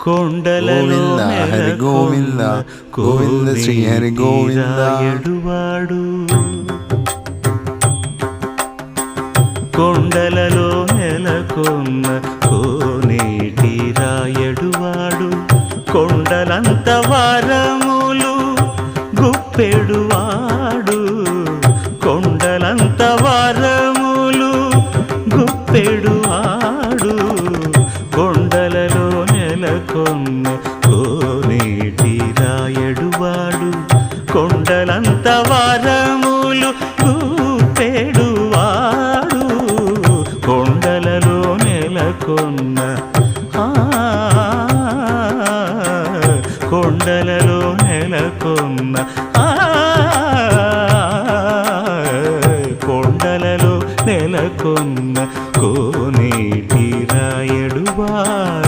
కొండలలో హరి గోవింద, గోవింద శ్రీ హరి గోవింద. ఎడువాడు కొండలలో నెలకొన్న కోనేటి రాయడువాడు కొండలంత వారములు గుప్పెడువాడు కొండలంత వారములు గుప్పెడువాడు నేటి రాయడువాడు కొండలంత వారములు కూపేడువాడు. కొండలలో నెలకొన్న కొండలలో నెలకొన్న కొండలలో నెలకొన్న కోనేటి రాయడువాడు.